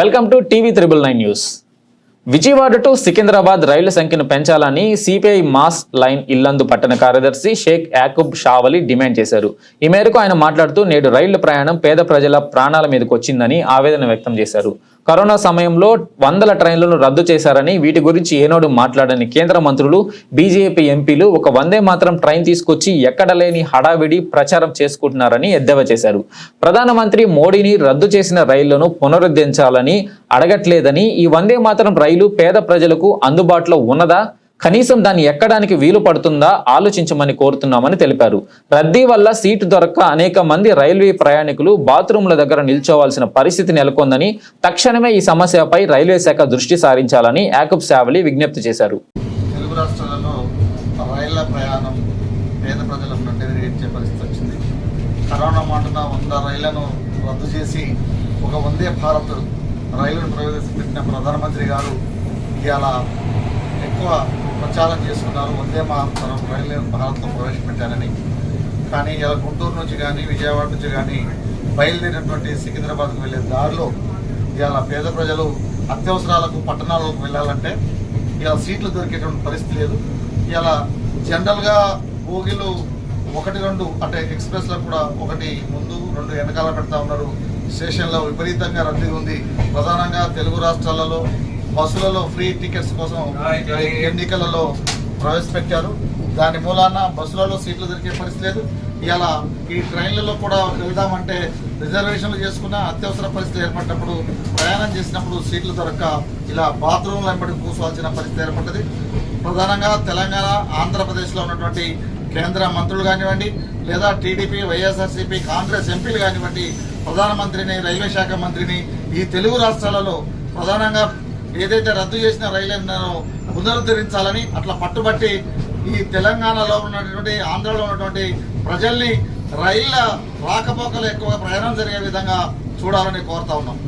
Welcome to TV triple nine news. Vijayawada to Secunderabad రైళ్ళ సంఖ్యను పెంచాలని CPI mass line Yellandu పట్టణ కార్యదర్శి షేక్ యాకూబ్ షావలి డిమాండ్ చేశారు. ఈ మేరకు ఆయన మాట్లాడుతూ నేడు రైళ్ళ ప్రయాణం పేద ప్రజల ప్రాణాల మీదకు వచ్చిందని ఆవేదన వ్యక్తం చేశారు. కరోనా సమయంలో వందల ట్రైన్లను రద్దు చేశారని వీటి గురించి ఏనాడు మాట్లాడని కేంద్ర మంత్రులు బీజేపీ ఎంపీలు ఒక వందే మాత్రం ట్రైన్ తీసుకొచ్చి ఎక్కడ లేని హడావిడి ప్రచారం చేసుకుంటున్నారని ఎద్దేవా చేశారు. ప్రధానమంత్రి మోడీని రద్దు చేసిన రైళ్ళను పునరుద్ధరించాలని అడగట్లేదని ఈ వందే మాత్రం రైలు పేద ప్రజలకు అందుబాటులో ఉన్నదా? కనీసం దాన్ని ఎక్కడానికి వీలు పడుతుందా ఆలోచించమని కోరుతున్నామని తెలిపారు. రద్దీ వల్ల సీటు దొరక్క అనేక మంది రైల్వే ప్రయాణికులు బాత్రూంల దగ్గర నిల్చోవాల్సిన పరిస్థితి నెలకొందని తక్షణమే ఈ సమస్యపై రైల్వే శాఖ దృష్టి సారించాలని యాకబ్ శావలి విజ్ఞప్తి చేశారు. తెలుగు రాష్ట్రాలలో రైళ్ళ ప్రయాణం పేద ప్రజలకు పరిస్థితి వచ్చింది. కరోనా మాటున వంద రైళ్ళను రద్దు చేసి ఒక వందే భారత్ రైలును ప్రవేశపెట్టిన ప్రధానమంత్రి గారు ఇవాళ ఎక్కువ ప్రచారం చేసుకున్నారు. వందే మాతరం రైల్వే భారత్లో ప్రవేశపెట్టారని. కానీ ఇలా గుంటూరు నుంచి కానీ విజయవాడ నుంచి కానీ బయలుదేరినటువంటి సికింద్రాబాద్కు వెళ్ళే దారిలో ఇలా పేద ప్రజలు అత్యవసరాలకు పట్టణాలకు వెళ్ళాలంటే ఇలా సీట్లు దొరికేటువంటి పరిస్థితి లేదు. ఇలా జనరల్గా బోగిలు ఒకటి రెండు అంటే ఎక్స్ప్రెస్లో కూడా ఒకటి ముందు రెండు వెనకాల పెడతా ఉన్నారు. స్టేషన్లో విపరీతంగా రద్దీ ఉంది. ప్రధానంగా తెలుగు రాష్ట్రాలలో బస్సులలో ఫ్రీ టికెట్స్ కోసం ఎన్నికలలో ప్రవేశపెట్టారు. దాని మూలాన బస్సులలో సీట్లు దొరికే పరిస్థితి లేదు. ఇలా ఈ ట్రైన్లలో కూడా వెళ్దామంటే రిజర్వేషన్లు చేసుకున్న అత్యవసర పరిస్థితి ఏర్పడినప్పుడు ప్రయాణం చేసినప్పుడు సీట్లు దొరక్క ఇలా బాత్రూమ్లు వెంబడి కూర్చోవాల్సిన పరిస్థితి ఏర్పడ్డది. ప్రధానంగా తెలంగాణ ఆంధ్రప్రదేశ్లో ఉన్నటువంటి కేంద్ర మంత్రులు కానివ్వండి లేదా టీడీపీ వైఎస్ఆర్సీపీ కాంగ్రెస్ ఎంపీలు కానివ్వండి ప్రధానమంత్రిని రైల్వే శాఖ మంత్రిని ఈ తెలుగు రాష్ట్రాలలో ప్రధానంగా ఏదైతే రద్దు చేసిన రైళ్ళను పునరుద్ధరించాలని అట్లా పట్టుబట్టి ఈ తెలంగాణలో ఉన్నటువంటి ఆంధ్రలో ఉన్నటువంటి ప్రజల్ని రైళ్ళ రాకపోకలు ఎక్కువగా ప్రయాణం జరిగే విధంగా చూడాలని కోరుతా ఉన్నాం.